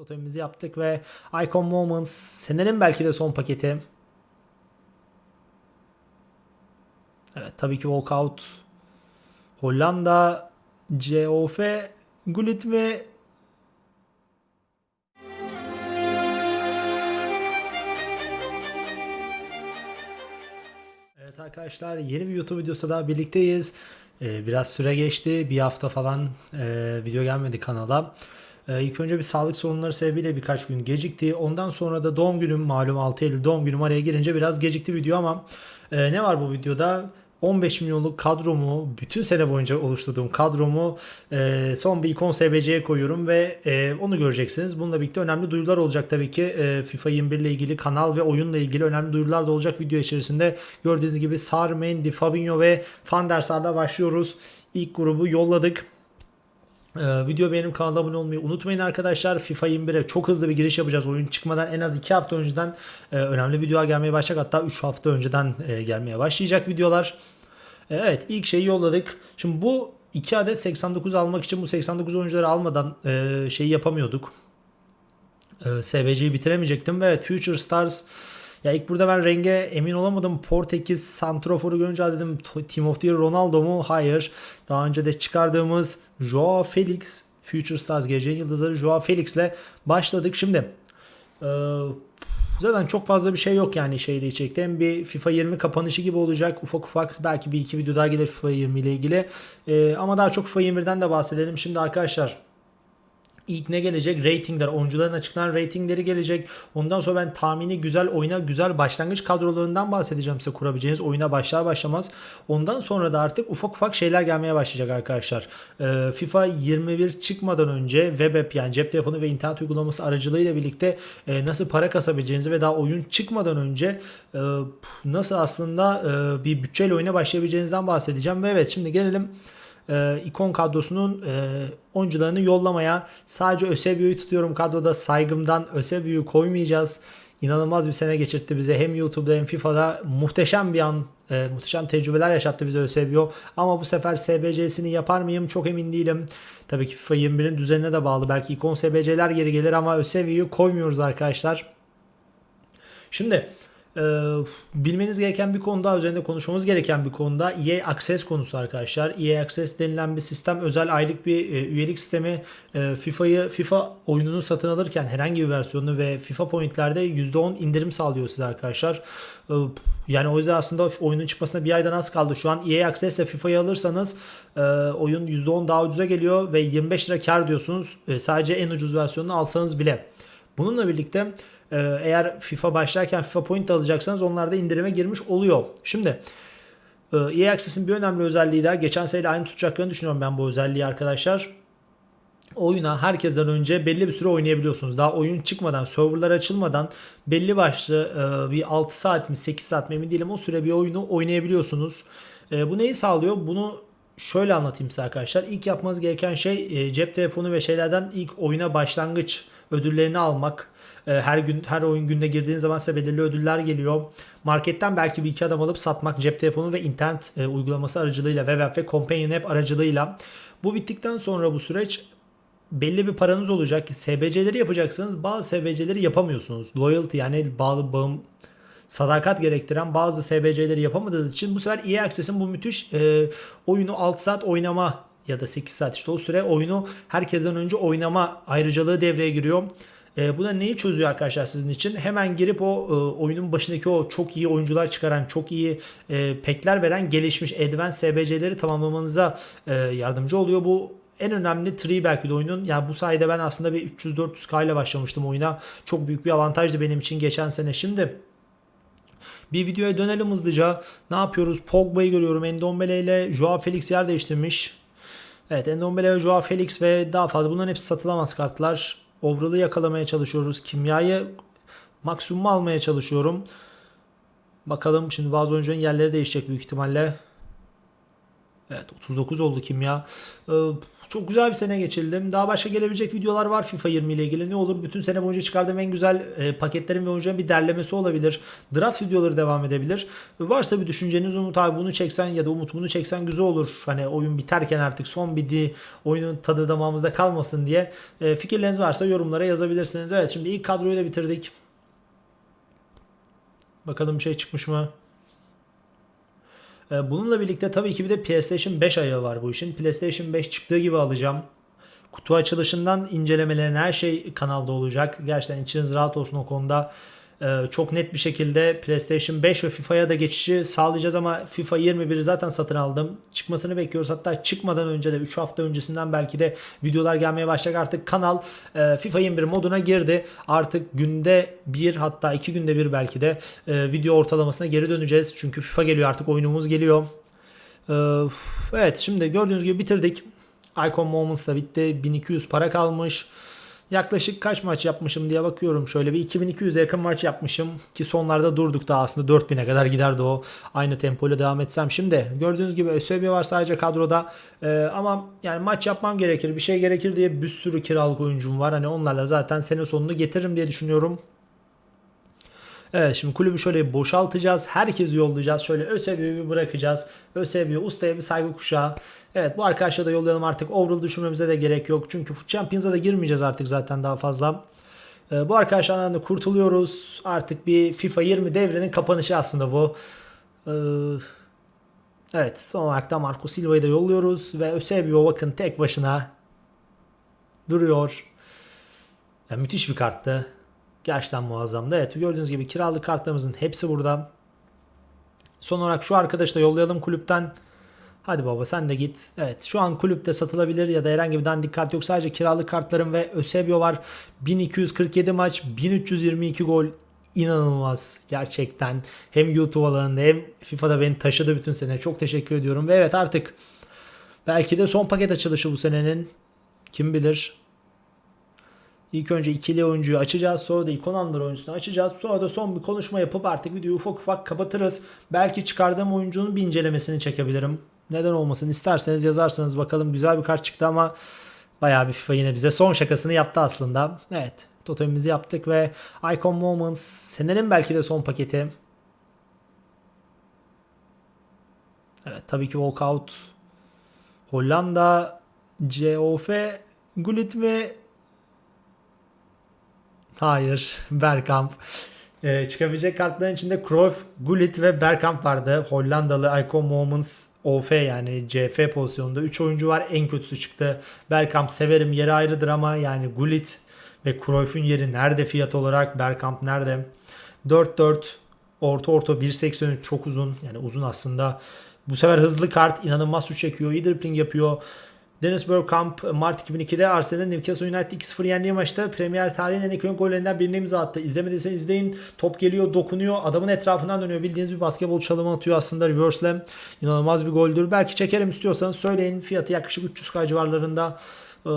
totemimizi yaptık ve Icon Moments senenin belki de son paketi. Evet tabii ki Walkout. Hollanda, COF, Gullit mi? Evet arkadaşlar yeni bir YouTube videosu daha birlikteyiz. Ee, biraz süre geçti. Bir hafta falan e, video gelmedi kanala. Ee, ilk önce bir sağlık sorunları sebebiyle birkaç gün gecikti. Ondan sonra da doğum günüm malum 6 Eylül doğum günüm araya girince biraz gecikti video ama e, ne var bu videoda? 15 milyonluk kadromu, bütün sene boyunca oluşturduğum kadromu e, son bir ikon SBC'ye koyuyorum ve e, onu göreceksiniz. Bununla birlikte önemli duyurular olacak tabii ki. E, FIFA 21 ile ilgili kanal ve oyunla ilgili önemli duyurular da olacak video içerisinde. Gördüğünüz gibi Sar, Mendy, Fabinho ve Van der Sar'la başlıyoruz. İlk grubu yolladık. Ee, video beğenip kanala abone olmayı unutmayın arkadaşlar. FIFA 21'e çok hızlı bir giriş yapacağız. Oyun çıkmadan en az 2 hafta önceden e, önemli videolar gelmeye başlayacak. Hatta 3 hafta önceden e, gelmeye başlayacak videolar. E, evet ilk şeyi yolladık. Şimdi bu 2 adet 89 almak için bu 89 oyuncuları almadan e, şeyi yapamıyorduk. E, SBC'yi bitiremeyecektim ve evet, Future Stars ya ilk burada ben renge emin olamadım. Portekiz Santrofor'u görünce dedim Team of the Year Ronaldo mu? Hayır. Daha önce de çıkardığımız Joao Felix Future Stars geleceğin yıldızları Joao Felix'le başladık. Şimdi e, zaten çok fazla bir şey yok yani şeyde içerikte. Hem bir FIFA 20 kapanışı gibi olacak. Ufak ufak belki bir iki video daha gelir FIFA 20 ile ilgili. E, ama daha çok FIFA 21'den de bahsedelim. Şimdi arkadaşlar İlk ne gelecek? Ratingler. Oyuncuların açıklanan ratingleri gelecek. Ondan sonra ben tahmini güzel oyuna güzel başlangıç kadrolarından bahsedeceğim size kurabileceğiniz oyuna başlar başlamaz. Ondan sonra da artık ufak ufak şeyler gelmeye başlayacak arkadaşlar. Ee, FIFA 21 çıkmadan önce web app yani cep telefonu ve internet uygulaması aracılığıyla birlikte e, nasıl para kasabileceğinizi ve daha oyun çıkmadan önce e, nasıl aslında e, bir bütçeyle oyuna başlayabileceğinizden bahsedeceğim. Ve evet şimdi gelelim e, ikon kadrosunun e, oyuncularını yollamaya. Sadece Ösebio'yu tutuyorum kadroda saygımdan Ösebio'yu koymayacağız. İnanılmaz bir sene geçirtti bize hem YouTube'da hem FIFA'da muhteşem bir an, e, muhteşem tecrübeler yaşattı bize Ösebio. Ama bu sefer SBC'sini yapar mıyım çok emin değilim. Tabii ki FIFA 21'in düzenine de bağlı. Belki ikon SBC'ler geri gelir ama Ösebio'yu koymuyoruz arkadaşlar. Şimdi ee, bilmeniz gereken bir konu daha üzerinde konuşmamız gereken bir konuda EA Access konusu arkadaşlar. EA Access denilen bir sistem özel aylık bir e, üyelik sistemi. E, FIFA'yı FIFA oyununu satın alırken herhangi bir versiyonunu ve FIFA pointlerde %10 indirim sağlıyor size arkadaşlar. E, yani o yüzden aslında oyunun çıkmasına bir aydan az kaldı. Şu an EA Access ile FIFA'yı alırsanız e, oyun %10 daha ucuza geliyor ve 25 lira kar diyorsunuz. E, sadece en ucuz versiyonunu alsanız bile. Bununla birlikte ee, eğer FIFA başlarken FIFA Point alacaksanız onlar da indirime girmiş oluyor. Şimdi EA Access'in bir önemli özelliği daha geçen seneyle aynı tutacaklarını düşünüyorum ben bu özelliği arkadaşlar. Oyuna herkesten önce belli bir süre oynayabiliyorsunuz. Daha oyun çıkmadan, serverlar açılmadan belli başlı e, bir 6 saat mi 8 saat mi emin değilim o süre bir oyunu oynayabiliyorsunuz. E, bu neyi sağlıyor? Bunu şöyle anlatayım size arkadaşlar. İlk yapmanız gereken şey e, cep telefonu ve şeylerden ilk oyuna başlangıç ödüllerini almak. Ee, her gün her oyun günde girdiğiniz zaman size belirli ödüller geliyor. Marketten belki bir iki adam alıp satmak cep telefonu ve internet e, uygulaması aracılığıyla web app ve companion app aracılığıyla. Bu bittikten sonra bu süreç belli bir paranız olacak. SBC'leri yapacaksınız. Bazı SBC'leri yapamıyorsunuz. Loyalty yani bağlı bağım sadakat gerektiren bazı SBC'leri yapamadığınız için bu sefer EA Access'in bu müthiş e, oyunu 6 saat oynama ya da 8 saat işte o süre oyunu herkesten önce oynama ayrıcalığı devreye giriyor. E, bu da neyi çözüyor arkadaşlar sizin için? Hemen girip o e, oyunun başındaki o çok iyi oyuncular çıkaran, çok iyi e, pekler veren gelişmiş advanced SBC'leri tamamlamanıza e, yardımcı oluyor. Bu en önemli tree belki de oyunun. Yani bu sayede ben aslında bir 300-400K ile başlamıştım oyuna. Çok büyük bir avantajdı benim için geçen sene. Şimdi bir videoya dönelim hızlıca. Ne yapıyoruz? Pogba'yı görüyorum. Endombele ile Joao Felix yer değiştirmiş. Evet Endombele, Joao Felix ve daha fazla bunların hepsi satılamaz kartlar. Overall'ı yakalamaya çalışıyoruz. Kimyayı maksimum almaya çalışıyorum. Bakalım şimdi bazı oyuncuların yerleri değişecek büyük ihtimalle. Evet 39 oldu kimya. Ee, Çok güzel bir sene geçirdim. Daha başka gelebilecek videolar var FIFA 20 ile ilgili. Ne olur bütün sene boyunca çıkardığım en güzel e, paketlerin ve oyuncuların bir derlemesi olabilir. Draft videoları devam edebilir. Varsa bir düşünceniz Umut abi bunu çeksen ya da Umut bunu çeksen güzel olur. Hani oyun biterken artık son bir di oyunun tadı damağımızda kalmasın diye e, fikirleriniz varsa yorumlara yazabilirsiniz. Evet şimdi ilk kadroyu da bitirdik. Bakalım bir şey çıkmış mı? Ee, Bununla birlikte tabii ki bir de PlayStation 5 ayağı var bu işin. PlayStation 5 çıktığı gibi alacağım. Kutu açılışından incelemelerin her şey kanalda olacak. Gerçekten içiniz rahat olsun o konuda. Ee, Çok net bir şekilde PlayStation 5 ve FIFA'ya da geçişi sağlayacağız ama FIFA 21'i zaten satın aldım. Çıkmasını bekliyoruz. Hatta çıkmadan önce de 3 hafta öncesinden belki de videolar gelmeye başlayacak. Artık kanal e, FIFA 21 moduna girdi. Artık günde bir hatta iki günde bir belki de e, video ortalamasına geri döneceğiz. Çünkü FIFA geliyor artık oyunumuz geliyor. Ee, Evet şimdi gördüğünüz gibi bitirdik. Icon Moments da bitti. 1200 para kalmış. Yaklaşık kaç maç yapmışım diye bakıyorum. Şöyle bir 2200 yakın maç yapmışım. Ki sonlarda durduk da aslında 4000'e kadar giderdi o. Aynı tempoyla devam etsem. Şimdi gördüğünüz gibi ÖSB var sadece kadroda. Ee, ama yani maç yapmam gerekir. Bir şey gerekir diye bir sürü kiralık oyuncum var. Hani onlarla zaten sene sonunu getiririm diye düşünüyorum. Evet şimdi kulübü şöyle boşaltacağız. Herkesi yollayacağız. Şöyle ÖSB'yi bir bırakacağız. ÖSB'ye ustaya bir saygı kuşağı. Evet bu arkadaşları da yollayalım artık. Overall düşünmemize de gerek yok. Çünkü Champions'a da girmeyeceğiz artık zaten daha fazla. Ee, bu arkadaşlardan da kurtuluyoruz. Artık bir FIFA 20 devrinin kapanışı aslında bu. Ee, evet son olarak da Marco Silva'yı da yolluyoruz. Ve Eusebio bakın tek başına duruyor. Ya, müthiş bir karttı. Gerçekten muazzamdı. Evet gördüğünüz gibi kiralık kartlarımızın hepsi burada. Son olarak şu arkadaşı da yollayalım kulüpten. Hadi baba sen de git. Evet şu an kulüpte satılabilir ya da herhangi bir dandik kart yok. Sadece kiralık kartlarım ve Eusebio var. 1247 maç, 1322 gol. İnanılmaz gerçekten. Hem YouTube alanında hem FIFA'da beni taşıdı bütün sene. Çok teşekkür ediyorum. Ve evet artık belki de son paket açılışı bu senenin. Kim bilir. İlk önce ikili oyuncuyu açacağız. Sonra da ikon anlar oyuncusunu açacağız. Sonra da son bir konuşma yapıp artık videoyu ufak ufak kapatırız. Belki çıkardığım oyuncunun bir incelemesini çekebilirim. Neden olmasın isterseniz yazarsanız bakalım güzel bir kart çıktı ama bayağı bir FIFA yine bize son şakasını yaptı aslında. Evet totemimizi yaptık ve Icon Moments senenin belki de son paketi. Evet tabii ki Walkout. Hollanda COF Gullit mi Hayır. Bergkamp. Ee, çıkabilecek kartların içinde Cruyff, Gullit ve Bergkamp vardı. Hollandalı Icon Moments OF yani CF pozisyonunda 3 oyuncu var. En kötüsü çıktı. Bergkamp severim yeri ayrıdır ama yani Gullit ve Cruyff'un yeri nerede fiyat olarak? Bergkamp nerede? 4-4 orta orta 1.83 çok uzun. Yani uzun aslında. Bu sefer hızlı kart inanılmaz şut çekiyor. dribbling yapıyor. Dennis Bergkamp Mart 2002'de Arsenal'ın Newcastle United 2-0 yendiği maçta Premier tarihin en ikonik gollerinden birini imza attı. İzlemediyseniz izleyin. Top geliyor, dokunuyor. Adamın etrafından dönüyor. Bildiğiniz bir basketbol çalımı atıyor aslında reverse'le. İnanılmaz bir goldür. Belki çekerim istiyorsanız söyleyin. Fiyatı yaklaşık 300k civarlarında. Ee,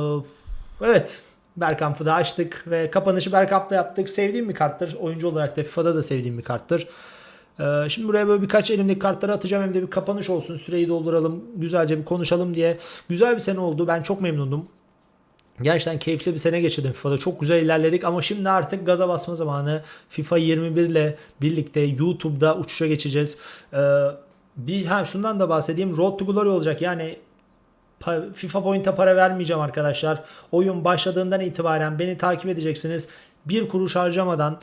evet. Bergkamp'ı da açtık ve kapanışı Bergkamp'la yaptık. Sevdiğim bir karttır. Oyuncu olarak da FIFA'da da sevdiğim bir karttır. Ee, Şimdi buraya böyle birkaç elimdeki kartları atacağım hem de bir kapanış olsun süreyi dolduralım güzelce bir konuşalım diye. Güzel bir sene oldu ben çok memnundum. Gerçekten keyifli bir sene geçirdim FIFA'da. Çok güzel ilerledik ama şimdi artık gaza basma zamanı. FIFA 21 ile birlikte YouTube'da uçuşa geçeceğiz. Ee, bir ha şundan da bahsedeyim. Road to Glory olacak. Yani FIFA Point'e para vermeyeceğim arkadaşlar. Oyun başladığından itibaren beni takip edeceksiniz. Bir kuruş harcamadan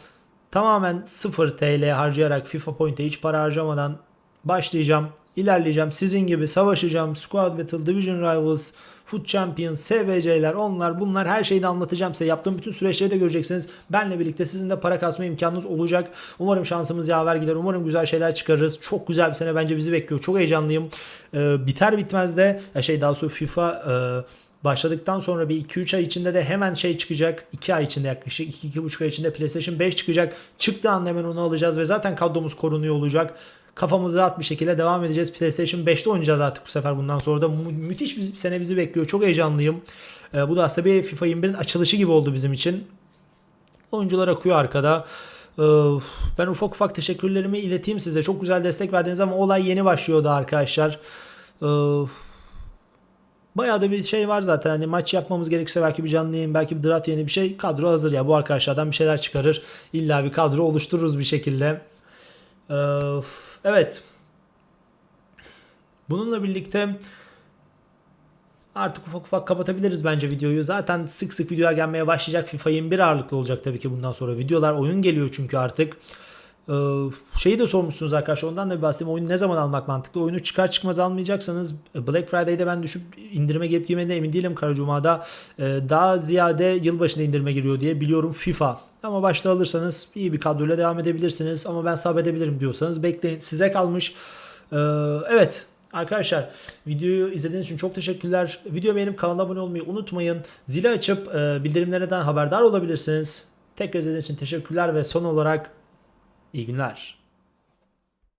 tamamen 0 TL harcayarak FIFA Point'e hiç para harcamadan başlayacağım. ilerleyeceğim. Sizin gibi savaşacağım. Squad Battle, Division Rivals, Foot Champions, SVC'ler, onlar bunlar her şeyi de anlatacağım size. Yaptığım bütün süreçleri de göreceksiniz. Benle birlikte sizin de para kasma imkanınız olacak. Umarım şansımız yaver gider. Umarım güzel şeyler çıkarırız. Çok güzel bir sene bence bizi bekliyor. Çok heyecanlıyım. Ee, biter bitmez de şey daha sonra FIFA e, Başladıktan sonra bir 2-3 ay içinde de hemen şey çıkacak. 2 ay içinde yaklaşık 2-2,5 ay içinde PlayStation 5 çıkacak. Çıktığı anda hemen onu alacağız ve zaten kadromuz korunuyor olacak. Kafamız rahat bir şekilde devam edeceğiz. PlayStation 5'te oynayacağız artık bu sefer bundan sonra da. Mü- müthiş bir sene bizi bekliyor. Çok heyecanlıyım. Ee, bu da aslında bir FIFA 21'in açılışı gibi oldu bizim için. Oyuncular akıyor arkada. Ee, Ben ufak ufak teşekkürlerimi ileteyim size. Çok güzel destek verdiniz ama olay yeni başlıyordu arkadaşlar. Ee, Bayağı da bir şey var zaten. Hani maç yapmamız gerekirse belki bir canlı yayın, belki bir draft yeni bir şey. Kadro hazır ya. Bu arkadaşlardan bir şeyler çıkarır. İlla bir kadro oluştururuz bir şekilde. Evet. Bununla birlikte artık ufak ufak kapatabiliriz bence videoyu. Zaten sık sık videoya gelmeye başlayacak. FIFA 21 ağırlıklı olacak tabii ki bundan sonra videolar. Oyun geliyor çünkü artık. Ee, şeyi de sormuşsunuz arkadaşlar ondan da bir bahsedeyim. Oyunu ne zaman almak mantıklı? Oyunu çıkar çıkmaz almayacaksanız Black Friday'de ben düşüp indirime gelip girmediğine emin değilim Karacuma'da. Ee, daha ziyade yılbaşında indirime giriyor diye biliyorum FIFA. Ama başta alırsanız iyi bir kadroyla devam edebilirsiniz. Ama ben sabredebilirim diyorsanız bekleyin. Size kalmış. Ee, evet Arkadaşlar videoyu izlediğiniz için çok teşekkürler. Video beğenip kanala abone olmayı unutmayın. Zili açıp e, bildirimlerden haberdar olabilirsiniz. Tekrar izlediğiniz için teşekkürler ve son olarak iyi günler.